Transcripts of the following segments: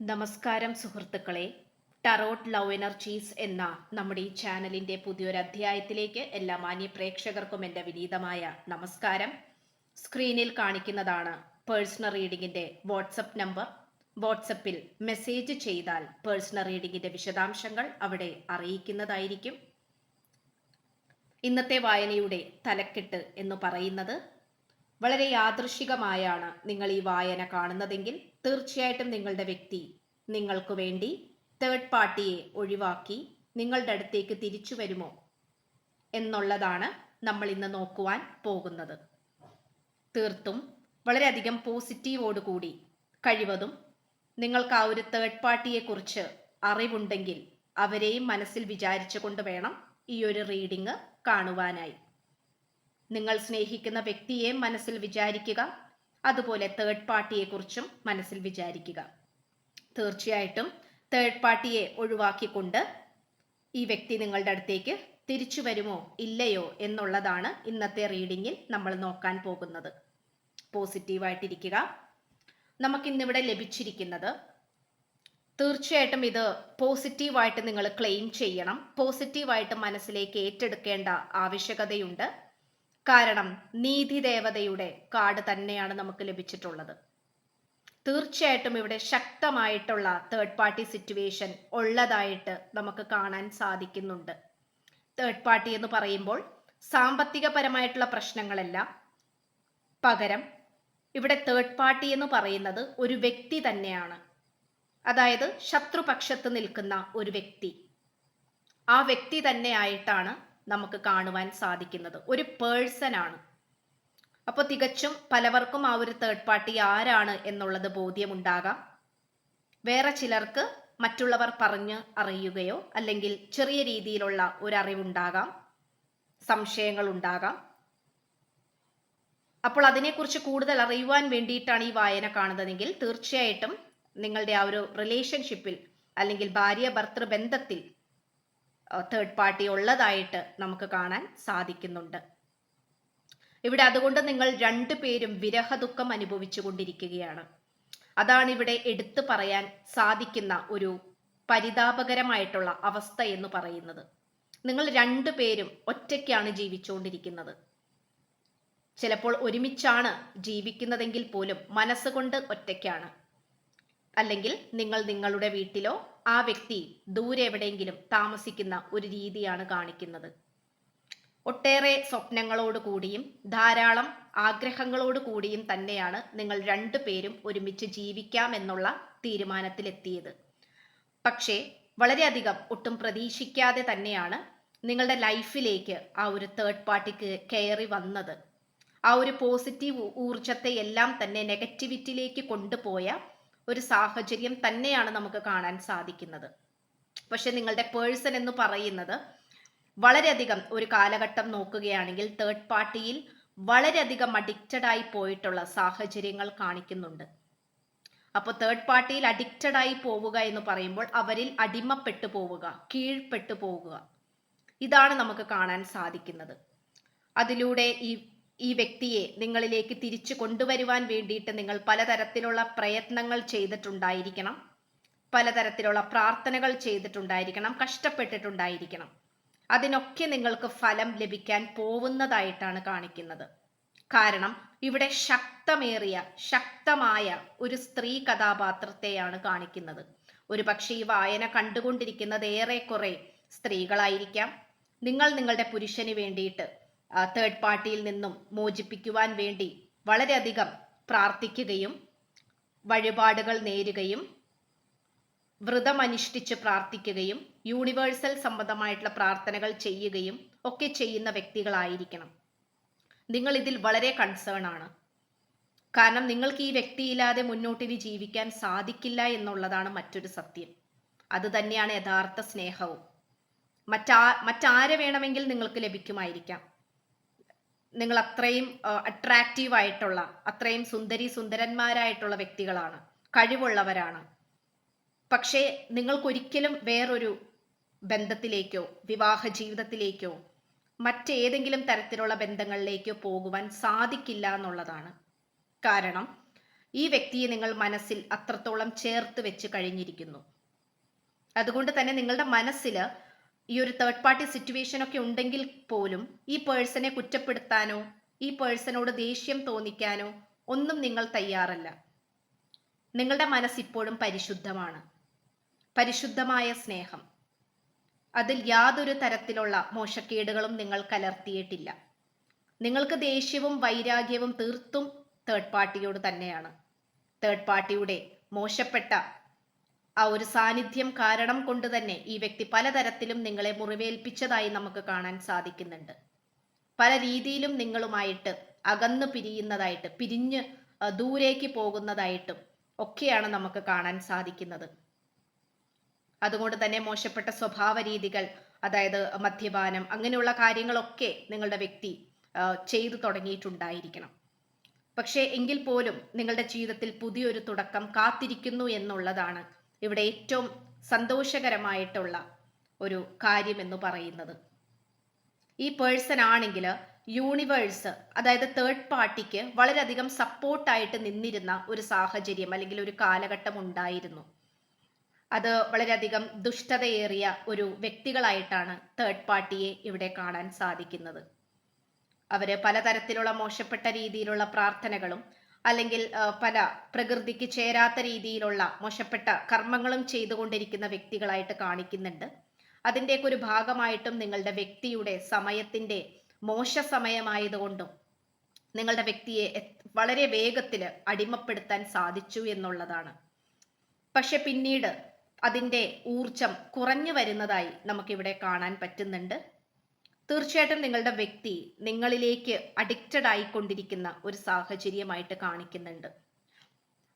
നമസ്കാരം സുഹൃത്തുക്കളെ. Tarot love energies എന്ന നമ്മുടെ ഈ ചാനലിന്റെ പുതിയൊരു അധ്യായത്തിലേക്ക് എല്ലാ മാന്യ പ്രേക്ഷകർക്കും എന്റെ വിനീതമായ നമസ്കാരം. സ്ക്രീനിൽ കാണിക്കുന്നതാണ് പേഴ്സണൽ റീഡിങ്ങിന്റെ വാട്സപ്പ് നമ്പർ വാട്സപ്പിൽ മെസ്സേജ് ചെയ്താൽ പേഴ്സണൽ റീഡിങ്ങിന്റെ വിശദാംശങ്ങൾ അവിടെ അറിയിക്കുന്നതായിരിക്കും. ഇന്നത്തെ വായനയുടെ തലക്കെട്ട് എന്ന് പറയുന്നത് വളരെ യാദൃശികമായാണ് നിങ്ങൾ ഈ വായന കാണുന്നതെങ്കിൽ തീർച്ചയായിട്ടും നിങ്ങളുടെ വ്യക്തി നിങ്ങൾക്ക് വേണ്ടി തേർഡ് പാർട്ടിയെ ഒഴിവാക്കി നിങ്ങളുടെ അടുത്തേക്ക് തിരിച്ചു വരുമോ എന്നുള്ളതാണ് നമ്മൾ ഇന്ന് നോക്കുവാൻ പോകുന്നത്. തീർത്തും വളരെയധികം പോസിറ്റീവോടുകൂടി കഴിവതും നിങ്ങൾക്ക് ആ ഒരു തേർഡ് പാർട്ടിയെക്കുറിച്ച് അറിവുണ്ടെങ്കിൽ അവരെയും മനസ്സിൽ വിചാരിച്ചുകൊണ്ട് വേണം ഈ ഒരു റീഡിങ് കാണുവാനായി. നിങ്ങൾ സ്നേഹിക്കുന്ന വ്യക്തിയെ മനസ്സിൽ വിചാരിക്കുക. അതുപോലെ തേർഡ് പാർട്ടിയെ കുറിച്ചും മനസ്സിൽ വിചാരിക്കുക. തീർച്ചയായിട്ടും തേർഡ് പാർട്ടിയെ ഒഴിവാക്കിക്കൊണ്ട് ഈ വ്യക്തി നിങ്ങളുടെ അടുത്തേക്ക് തിരിച്ചു വരുമോ ഇല്ലയോ എന്നുള്ളതാണ് ഇന്നത്തെ റീഡിങ്ങിൽ നമ്മൾ നോക്കാൻ പോകുന്നത്. പോസിറ്റീവായിട്ടിരിക്കുക നമുക്കിന്നിവിടെ ലഭിച്ചിരിക്കുന്നത് തീർച്ചയായിട്ടും ഇത് പോസിറ്റീവായിട്ട് നിങ്ങൾ ക്ലെയിം ചെയ്യണം. പോസിറ്റീവായിട്ട് മനസ്സിലേക്ക് ഏറ്റെടുക്കേണ്ട ആവശ്യകതയുണ്ട്. കാരണം നീതി ദേവതയുടെ കാർഡ് തന്നെയാണ് നമുക്ക് ലഭിച്ചിട്ടുള്ളത്. തീർച്ചയായിട്ടും ഇവിടെ ശക്തമായിട്ടുള്ള തേർഡ് പാർട്ടി സിറ്റുവേഷൻ ഉള്ളതായിട്ട് നമുക്ക് കാണാൻ സാധിക്കുന്നുണ്ട്. തേർഡ് പാർട്ടി എന്ന് പറയുമ്പോൾ സാമ്പത്തികപരമായിട്ടുള്ള പ്രശ്നങ്ങളല്ല പകരം ഇവിടെ തേർഡ് പാർട്ടി എന്ന് പറയുന്നത് ഒരു വ്യക്തി തന്നെയാണ്. അതായത് ശത്രുപക്ഷത്ത് നിൽക്കുന്ന ഒരു വ്യക്തി. ആ വ്യക്തി തന്നെ ആയിട്ടാണ് നമുക്ക് കാണുവാൻ സാധിക്കുന്നത്. ഒരു പേഴ്സൺ ആണ്. അപ്പോൾ തികച്ചും പലവർക്കും ആ ഒരു തേർഡ് പാർട്ടി ആരാണ് എന്നുള്ളത് ബോധ്യമുണ്ടാകാം. വേറെ ചിലർക്ക് മറ്റുള്ളവർ പറഞ്ഞ് അറിയുകയോ അല്ലെങ്കിൽ ചെറിയ രീതിയിലുള്ള ഒരു അറിവുണ്ടാകാം സംശയങ്ങൾ ഉണ്ടാകാം. അപ്പോൾ അതിനെക്കുറിച്ച് കൂടുതൽ അറിയുവാൻ വേണ്ടിയിട്ടാണ് ഈ വായന കാണുന്നതെങ്കിൽ തീർച്ചയായിട്ടും നിങ്ങളുടെ ആ ഒരു റിലേഷൻഷിപ്പിൽ അല്ലെങ്കിൽ ഭാര്യ ഭർത്തൃ ബന്ധത്തിൽ തേർഡ് പാർട്ടി ഉള്ളതായിട്ട് നമുക്ക് കാണാൻ സാധിക്കുന്നുണ്ട്. ഇവിടെ അതുകൊണ്ട് നിങ്ങൾ രണ്ടു പേരും വിരഹദുഃഖം അനുഭവിച്ചു കൊണ്ടിരിക്കുകയാണ്. അതാണ് ഇവിടെ എടുത്തു പറയാൻ സാധിക്കുന്ന ഒരു പരിതാപകരമായിട്ടുള്ള അവസ്ഥ എന്ന് പറയുന്നത്. നിങ്ങൾ രണ്ടു പേരും ഒറ്റയ്ക്കാണ് ജീവിച്ചുകൊണ്ടിരിക്കുന്നത്. ചിലപ്പോൾ ഒരുമിച്ചാണ് ജീവിക്കുന്നതെങ്കിൽ പോലും മനസ്സുകൊണ്ട് ഒറ്റയ്ക്കാണ്. അല്ലെങ്കിൽ നിങ്ങൾ നിങ്ങളുടെ വീട്ടിലോ ആ വ്യക്തി ദൂരെ എവിടെയെങ്കിലും താമസിക്കുന്ന ഒരു രീതിയാണ് കാണിക്കുന്നത്. ഒട്ടേറെ സ്വപ്നങ്ങളോട് കൂടിയും ധാരാളം ആഗ്രഹങ്ങളോട് കൂടിയും തന്നെയാണ് നിങ്ങൾ രണ്ടുപേരും ഒരുമിച്ച് ജീവിക്കാം എന്നുള്ള തീരുമാനത്തിലെത്തിയത്. പക്ഷേ വളരെയധികം ഒട്ടും പ്രതീക്ഷിക്കാതെ തന്നെയാണ് നിങ്ങളുടെ ലൈഫിലേക്ക് ആ ഒരു തേർഡ് പാർട്ടിക്ക് കയറി വന്നത്. ആ ഒരു പോസിറ്റീവ് ഊർജത്തെ എല്ലാം തന്നെ നെഗറ്റിവിറ്റിയിലേക്ക് കൊണ്ടുപോയ ഒരു സാഹചര്യം തന്നെയാണ് നമുക്ക് കാണാൻ സാധിക്കുന്നത്. പക്ഷെ നിങ്ങളുടെ പേഴ്സൺ എന്ന് പറയുന്നത് വളരെയധികം ഒരു കാലഘട്ടം നോക്കുകയാണെങ്കിൽ തേർഡ് പാർട്ടിയിൽ വളരെയധികം അഡിക്റ്റഡ് ആയി പോയിട്ടുള്ള സാഹചര്യങ്ങൾ കാണിക്കുന്നുണ്ട്. അപ്പോൾ തേർഡ് പാർട്ടിയിൽ അഡിക്റ്റഡ് ആയി പോവുക എന്ന് പറയുമ്പോൾ അവരിൽ അടിമപ്പെട്ടു പോവുക കീഴ്പ്പെട്ടു പോവുക. ഇതാണ് നമുക്ക് കാണാൻ സാധിക്കുന്നത്. അതിലൂടെ ഈ ഈ വ്യക്തിയെ നിങ്ങളിലേക്ക് തിരിച്ചു കൊണ്ടുവരുവാൻ വേണ്ടിയിട്ട് നിങ്ങൾ പലതരത്തിലുള്ള പ്രയത്നങ്ങൾ ചെയ്തിട്ടുണ്ടായിരിക്കണം. പലതരത്തിലുള്ള പ്രാർത്ഥനകൾ ചെയ്തിട്ടുണ്ടായിരിക്കണം. കഷ്ടപ്പെട്ടിട്ടുണ്ടായിരിക്കണം. അതിനൊക്കെ നിങ്ങൾക്ക് ഫലം ലഭിക്കാൻ പോവുന്നതായിട്ടാണ് കാണിക്കുന്നത്. കാരണം ഇവിടെ ശക്തമേറിയ ശക്തമായ ഒരു സ്ത്രീ കഥാപാത്രത്തെയാണ് കാണിക്കുന്നത്. ഒരു പക്ഷേ ഈ വായന കണ്ടുകൊണ്ടിരിക്കുന്നത് ഏറെക്കുറെ സ്ത്രീകളായിരിക്കാം. നിങ്ങൾ നിങ്ങളുടെ പുരുഷന് വേണ്ടിയിട്ട് തേർഡ് പാർട്ടിയിൽ നിന്നും മോചിപ്പിക്കുവാൻ വേണ്ടി വളരെയധികം പ്രാർത്ഥിക്കുകയും വഴിപാടുകൾ നേരുകയും വ്രതമനുഷ്ഠിച്ച് പ്രാർത്ഥിക്കുകയും യൂണിവേഴ്സൽ സംബന്ധമായിട്ടുള്ള പ്രാർത്ഥനകൾ ചെയ്യുകയും ഒക്കെ ചെയ്യുന്ന വ്യക്തികളായിരിക്കണം. നിങ്ങൾ ഇതിൽ വളരെ കൺസേൺ ആണ്. കാരണം നിങ്ങൾക്ക് ഈ വ്യക്തിയില്ലാതെ മുന്നോട്ടിനി ജീവിക്കാൻ സാധിക്കില്ല എന്നുള്ളതാണ് മറ്റൊരു സത്യം. അത് തന്നെയാണ് യഥാർത്ഥ സ്നേഹവും. മറ്റാ മറ്റാരെ വേണമെങ്കിൽ നിങ്ങൾക്ക് ലഭിക്കുമായിരിക്കാം. നിങ്ങൾ അത്രയും അട്രാക്റ്റീവ് ആയിട്ടുള്ള അത്രയും സുന്ദരി സുന്ദരന്മാരായിട്ടുള്ള വ്യക്തികളാണ്. കഴിവുള്ളവരാണ്. പക്ഷേ നിങ്ങൾക്കൊരിക്കലും വേറൊരു ബന്ധത്തിലേക്കോ വിവാഹ ജീവിതത്തിലേക്കോ മറ്റേതെങ്കിലും തരത്തിലുള്ള ബന്ധങ്ങളിലേക്കോ പോകുവാൻ സാധിക്കില്ല എന്നുള്ളതാണ് കാരണം ഈ വ്യക്തിയെ നിങ്ങൾ മനസ്സിൽ അത്രത്തോളം ചേർത്ത് വെച്ച് കഴിഞ്ഞിരിക്കുന്നു. അതുകൊണ്ട് തന്നെ നിങ്ങളുടെ മനസ്സിൽ ഈ ഒരു തേർഡ് പാർട്ടി സിറ്റുവേഷൻ ഒക്കെ ഉണ്ടെങ്കിൽ പോലും ഈ പേഴ്സണെ കുറ്റപ്പെടുത്താനോ ഈ പേഴ്സണോട് ദേഷ്യം തോന്നിക്കാനോ ഒന്നും നിങ്ങൾ തയ്യാറല്ല. നിങ്ങളുടെ മനസ്സ് ഇപ്പോഴും പരിശുദ്ധമാണ്. പരിശുദ്ധമായ സ്നേഹം. അതിൽ യാതൊരു തരത്തിലുള്ള മോശക്കേടുകളും നിങ്ങൾ കലർത്തിയിട്ടില്ല. നിങ്ങൾക്ക് ദേഷ്യവും വൈരാഗ്യവും തീർത്തും തേർഡ് പാർട്ടിയോട് തന്നെയാണ്. തേർഡ് പാർട്ടിയുടെ മോശപ്പെട്ട ആ ഒരു സാന്നിധ്യം കാരണം കൊണ്ട് തന്നെ ഈ വ്യക്തി പലതരത്തിലും നിങ്ങളെ മുറിവേൽപ്പിച്ചതായി നമുക്ക് കാണാൻ സാധിക്കുന്നുണ്ട്. പല രീതിയിലും നിങ്ങളുമായിട്ട് അകന്നു പിരിയുന്നതായിട്ട് പിരിഞ്ഞ് ദൂരേക്ക് പോകുന്നതായിട്ടും ഒക്കെയാണ് നമുക്ക് കാണാൻ സാധിക്കുന്നത്. അതുകൊണ്ട് തന്നെ മോശപ്പെട്ട സ്വഭാവ രീതികൾ അതായത് മദ്യപാനം അങ്ങനെയുള്ള കാര്യങ്ങളൊക്കെ നിങ്ങളുടെ വ്യക്തി ചെയ്തു തുടങ്ങിയിട്ടുണ്ടായിരിക്കണം. പക്ഷേ എങ്കിൽ പോലും നിങ്ങളുടെ ജീവിതത്തിൽ പുതിയൊരു തുടക്കം കാത്തിരിക്കുന്നു എന്നുള്ളതാണ് ഇവിടെ ഏറ്റവും സന്തോഷകരമായിട്ടുള്ള ഒരു കാര്യം എന്ന് പറയുന്നത്. ഈ പേഴ്സൺ ആണെങ്കിൽ യൂണിവേഴ്സ് അതായത് തേർഡ് പാർട്ടിക്ക് വളരെയധികം സപ്പോർട്ടായിട്ട് നിന്നിരുന്ന ഒരു സാഹചര്യം അല്ലെങ്കിൽ ഒരു കാലഘട്ടം ഉണ്ടായിരുന്നു. അത് വളരെയധികം ദുഷ്ടതയേറിയ ഒരു വ്യക്തികളായിട്ടാണ് തേർഡ് പാർട്ടിയെ ഇവിടെ കാണാൻ സാധിക്കുന്നത്. അവർ പലതരത്തിലുള്ള മോശപ്പെട്ട രീതിയിലുള്ള പ്രാർത്ഥനകളും അല്ലെങ്കിൽ പല പ്രകൃതിക്ക് ചേരാത്ത രീതിയിലുള്ള മോശപ്പെട്ട കർമ്മങ്ങളും ചെയ്തുകൊണ്ടിരിക്കുന്ന വ്യക്തികളായിട്ട് കാണിക്കുന്നുണ്ട്. അതിന്റെയൊക്കെ ഒരു ഭാഗമായിട്ടും നിങ്ങളുടെ വ്യക്തിയുടെ സമയത്തിന്റെ മോശ സമയമായതുകൊണ്ടും നിങ്ങളുടെ വ്യക്തിയെ വളരെ വേഗത്തിൽ അടിമപ്പെടുത്താൻ സാധിച്ചു എന്നുള്ളതാണ്. പക്ഷെ പിന്നീട് അതിന്റെ ഊർജം കുറഞ്ഞു വരുന്നതായി നമുക്കിവിടെ കാണാൻ പറ്റുന്നുണ്ട്. തീർച്ചയായിട്ടും നിങ്ങളുടെ വ്യക്തി നിങ്ങളിലേക്ക് അഡിക്റ്റഡ് ആയിക്കൊണ്ടിരിക്കുന്ന ഒരു സാഹചര്യമായിട്ട് കാണിക്കുന്നുണ്ട്.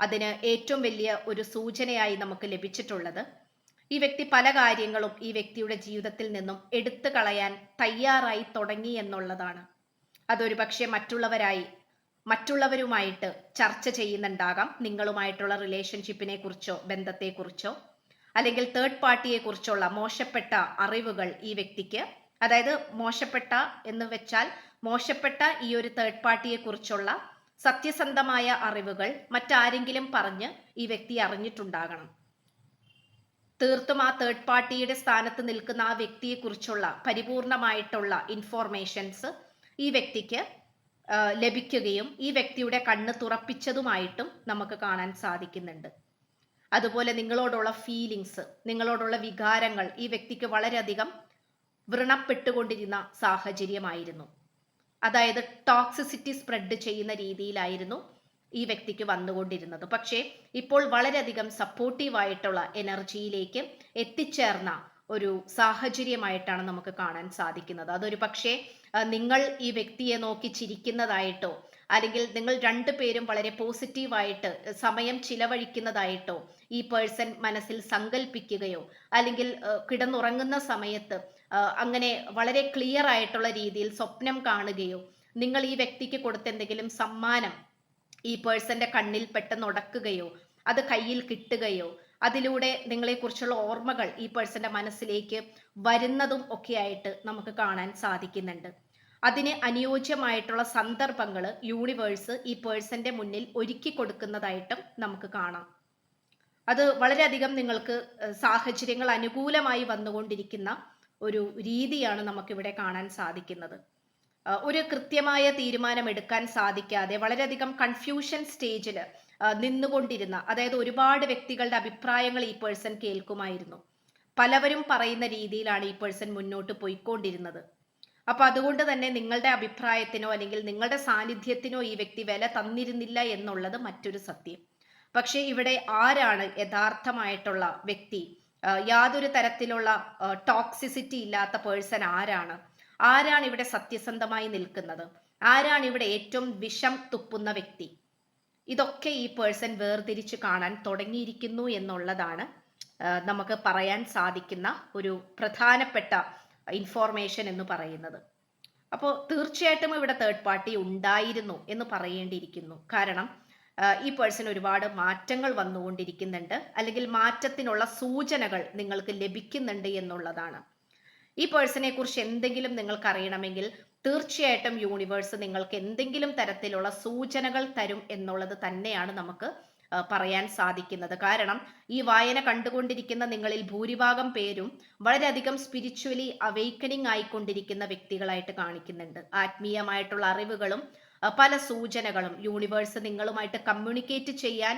അതിന് ഏറ്റവും വലിയ ഒരു സൂചനയായി നമുക്ക് ലഭിച്ചിട്ടുള്ളത് ഈ വ്യക്തി പല കാര്യങ്ങളും ഈ വ്യക്തിയുടെ ജീവിതത്തിൽ നിന്നും എടുത്തു കളയാൻ തയ്യാറായി തുടങ്ങി എന്നുള്ളതാണ്. അതൊരു പക്ഷേ മറ്റുള്ളവരായി മറ്റുള്ളവരുമായിട്ട് ചർച്ച ചെയ്യുന്നുണ്ടാകാം. നിങ്ങളുമായിട്ടുള്ള റിലേഷൻഷിപ്പിനെ കുറിച്ചോ ബന്ധത്തെക്കുറിച്ചോ അല്ലെങ്കിൽ തേർഡ് പാർട്ടിയെ കുറിച്ചുള്ള മോശപ്പെട്ട അറിവുകൾ ഈ വ്യക്തിക്ക് അതായത് മോശപ്പെട്ട എന്ന് വെച്ചാൽ മോശപ്പെട്ട ഈ ഒരു തേർഡ് പാർട്ടിയെ കുറിച്ചുള്ള സത്യസന്ധമായ അറിവുകൾ മറ്റാരെങ്കിലും പറഞ്ഞ് ഈ വ്യക്തി അറിഞ്ഞിട്ടുണ്ടാകണം. തീർത്തും ആ തേർഡ് പാർട്ടിയുടെ സ്ഥാനത്ത് നിൽക്കുന്ന ആ വ്യക്തിയെ കുറിച്ചുള്ള പരിപൂർണമായിട്ടുള്ള ഇൻഫോർമേഷൻസ് ഈ വ്യക്തിക്ക് ലഭിക്കുകയും ഈ വ്യക്തിയുടെ കണ്ണ് തുറപ്പിച്ചതുമായിട്ടും നമുക്ക് കാണാൻ സാധിക്കുന്നുണ്ട്. അതുപോലെ നിങ്ങളോടുള്ള ഫീലിങ്സ് നിങ്ങളോടുള്ള വികാരങ്ങൾ ഈ വ്യക്തിക്ക് വളരെയധികം വ്രണപ്പെട്ടുകൊണ്ടിരുന്ന സാഹചര്യമായിരുന്നു. അതായത് ടോക്സിസിറ്റി സ്പ്രെഡ് ചെയ്യുന്ന രീതിയിലായിരുന്നു ഈ വ്യക്തിക്ക് വന്നുകൊണ്ടിരുന്നത്. പക്ഷേ ഇപ്പോൾ വളരെയധികം സപ്പോർട്ടീവായിട്ടുള്ള എനർജിയിലേക്ക് എത്തിച്ചേർന്ന ഒരു സാഹചര്യമായിട്ടാണ് നമുക്ക് കാണാൻ സാധിക്കുന്നത്. അതൊരു പക്ഷേ നിങ്ങൾ ഈ വ്യക്തിയെ നോക്കി ചിരിക്കുന്നതായിട്ടോ അല്ലെങ്കിൽ നിങ്ങൾ രണ്ടുപേരും വളരെ പോസിറ്റീവായിട്ട് സമയം ചിലവഴിക്കുന്നതായിട്ടോ ഈ പേഴ്സൺ മനസ്സിൽ സങ്കല്പിക്കുകയോ അല്ലെങ്കിൽ കിടന്നുറങ്ങുന്ന സമയത്ത് അങ്ങനെ വളരെ ക്ലിയർ ആയിട്ടുള്ള രീതിയിൽ സ്വപ്നം കാണുകയോ നിങ്ങൾ ഈ വ്യക്തിക്ക് കൊടുത്ത എന്തെങ്കിലും സമ്മാനം ഈ പേഴ്സന്റെ കണ്ണിൽ പെട്ടെന്ന് ഉടക്കുകയോ അത് കയ്യിൽ കിട്ടുകയോ അതിലൂടെ നിങ്ങളെക്കുറിച്ചുള്ള ഓർമ്മകൾ ഈ പേഴ്സന്റെ മനസ്സിലേക്ക് വരുന്നതും ഒക്കെയായിട്ട് നമുക്ക് കാണാൻ സാധിക്കുന്നുണ്ട്. അതിന് അനുയോജ്യമായിട്ടുള്ള സന്ദർഭങ്ങൾ യൂണിവേഴ്സ് ഈ പേഴ്സന്റെ മുന്നിൽ ഒരുക്കി കൊടുക്കുന്നതായിട്ടും നമുക്ക് കാണാം. അത് വളരെയധികം നിങ്ങൾക്ക് സാഹചര്യങ്ങൾ അനുകൂലമായി വന്നുകൊണ്ടിരിക്കുന്ന ഒരു രീതിയാണ് നമുക്കിവിടെ കാണാൻ സാധിക്കുന്നത്. ഒരു കൃത്യമായ തീരുമാനം എടുക്കാൻ സാധിക്കാതെ വളരെയധികം കൺഫ്യൂഷൻ സ്റ്റേജിൽ നിന്നുകൊണ്ടിരുന്ന അതായത് ഒരുപാട് വ്യക്തികളുടെ അഭിപ്രായങ്ങൾ ഈ പേഴ്സൺ കേൾക്കുമായിരുന്നു. പലവരും പറയുന്ന രീതിയിലാണ് ഈ പേഴ്സൺ മുന്നോട്ട് പോയിക്കൊണ്ടിരുന്നത്. അപ്പൊ അതുകൊണ്ട് തന്നെ നിങ്ങളുടെ അഭിപ്രായത്തിനോ അല്ലെങ്കിൽ നിങ്ങളുടെ സാന്നിധ്യത്തിനോ ഈ വ്യക്തി വില തന്നിരുന്നില്ല എന്നുള്ളത് മറ്റൊരു സത്യം. പക്ഷേ ഇവിടെ ആരാണ് യഥാർത്ഥമായിട്ടുള്ള വ്യക്തി? യാതൊരു തരത്തിലുള്ള ടോക്സിസിറ്റി ഇല്ലാത്ത പേഴ്സൺ ആരാണ്? ആരാണ് ഇവിടെ സത്യസന്ധമായി നിൽക്കുന്നത്? ആരാണ് ഇവിടെ ഏറ്റവും വിഷം തുപ്പുന്ന വ്യക്തി? ഇതൊക്കെ ഈ പേഴ്സൺ വേർതിരിച്ച് കാണാൻ തുടങ്ങിയിരിക്കുന്നു എന്നുള്ളതാണ് നമുക്ക് പറയാൻ സാധിക്കുന്ന ഒരു പ്രധാനപ്പെട്ട ഇൻഫോർമേഷൻ എന്ന് പറയുന്നത്. അപ്പോൾ തീർച്ചയായിട്ടും ഇവിടെ തേർഡ് പാർട്ടി ഉണ്ടായിരുന്നു എന്ന് പറയേണ്ടിയിരിക്കുന്നു. കാരണം ഈ പേഴ്സൺ ഒരുപാട് മാറ്റങ്ങൾ വന്നുകൊണ്ടിരിക്കുന്നുണ്ട്. അല്ലെങ്കിൽ മാറ്റത്തിനുള്ള സൂചനകൾ നിങ്ങൾക്ക് ലഭിക്കുന്നുണ്ട് എന്നുള്ളതാണ്. ഈ പേഴ്സണെ കുറിച്ച് എന്തെങ്കിലും നിങ്ങൾക്ക് അറിയണമെങ്കിൽ തീർച്ചയായിട്ടും യൂണിവേഴ്സ് നിങ്ങൾക്ക് എന്തെങ്കിലും തരത്തിലുള്ള സൂചനകൾ തരും എന്നുള്ളത് തന്നെയാണ് നമുക്ക് പറയാൻ സാധിക്കുന്നത്. കാരണം ഈ വായന കണ്ടുകൊണ്ടിരിക്കുന്ന നിങ്ങളിൽ ഭൂരിഭാഗം പേരും വളരെയധികം സ്പിരിച്വലി അവെയ്ക്കനിങ് ആയിക്കൊണ്ടിരിക്കുന്ന വ്യക്തികളായിട്ട് കാണിക്കുന്നുണ്ട്. ആത്മീയമായിട്ടുള്ള അറിവുകളും പല സൂചനകളും യൂണിവേഴ്സ് നിങ്ങളുമായിട്ട് കമ്മ്യൂണിക്കേറ്റ് ചെയ്യാൻ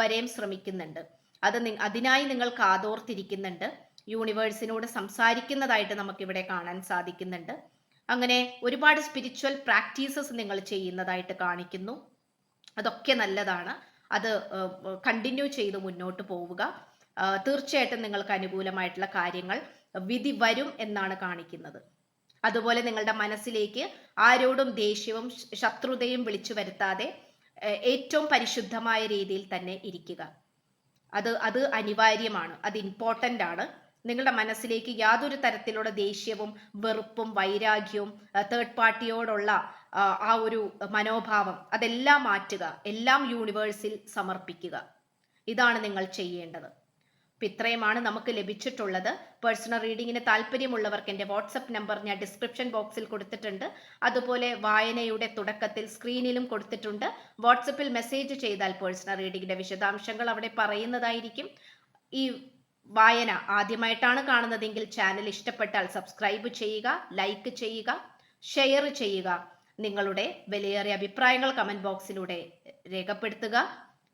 വരെയും ശ്രമിക്കുന്നുണ്ട്. അത് അതിനായി നിങ്ങൾ കാതോർത്തിരിക്കുന്നുണ്ട്. യൂണിവേഴ്സിനോട് സംസാരിക്കുന്നതായിട്ട് നമുക്കിവിടെ കാണാൻ സാധിക്കുന്നുണ്ട്. അങ്ങനെ ഒരുപാട് സ്പിരിച്വൽ പ്രാക്ടീസസ് നിങ്ങൾ ചെയ്യുന്നതായിട്ട് കാണിക്കുന്നു. അതൊക്കെ നല്ലതാണ്. അത് കണ്ടിന്യൂ ചെയ്ത് മുന്നോട്ട് പോവുക. തീർച്ചയായിട്ടും നിങ്ങൾക്ക് അനുകൂലമായിട്ടുള്ള കാര്യങ്ങൾ വിധി വരും എന്നാണ് കാണിക്കുന്നത്. അതുപോലെ നിങ്ങളുടെ മനസ്സിലേക്ക് ആരോടും ദേഷ്യവും ശത്രുതയും വിളിച്ചു വരുത്താതെ ഏറ്റവും പരിശുദ്ധമായ രീതിയിൽ തന്നെ ഇരിക്കുക. അത് അത് അനിവാര്യമാണ്. അത് ഇമ്പോർട്ടന്റ് ആണ്. നിങ്ങളുടെ മനസ്സിലേക്ക് യാതൊരു തരത്തിലുള്ള ദേഷ്യവും വെറുപ്പും വൈരാഗ്യവും തേർഡ് പാർട്ടിയോടുള്ള ആ ഒരു മനോഭാവം അതെല്ലാം മാറ്റുക. എല്ലാം യൂണിവേഴ്സിൽ സമർപ്പിക്കുക. ഇതാണ് നിങ്ങൾ ചെയ്യേണ്ടത്. അപ്പം ഇത്രയുമാണ് നമുക്ക് ലഭിച്ചിട്ടുള്ളത്. പേഴ്സണൽ റീഡിങ്ങിന് താല്പര്യമുള്ളവർക്ക് എന്റെ വാട്സപ്പ് നമ്പർ ഞാൻ ഡിസ്ക്രിപ്ഷൻ ബോക്സിൽ കൊടുത്തിട്ടുണ്ട്. അതുപോലെ വായനയുടെ തുടക്കത്തിൽ സ്ക്രീനിലും കൊടുത്തിട്ടുണ്ട്. വാട്സപ്പിൽ മെസ്സേജ് ചെയ്താൽ പേഴ്സണൽ റീഡിങ്ങിന്റെ വിശദാംശങ്ങൾ അവിടെ പറയുന്നതായിരിക്കും. ഈ വായന ആദ്യമായിട്ടാണ് കാണുന്നതെങ്കിൽ ചാനൽ ഇഷ്ടപ്പെട്ടാൽ സബ്സ്ക്രൈബ് ചെയ്യുക ലൈക്ക് ചെയ്യുക ഷെയർ ചെയ്യുക. നിങ്ങളുടെ വിലയേറിയ അഭിപ്രായങ്ങൾ കമന്റ് ബോക്സിലൂടെ രേഖപ്പെടുത്തുക.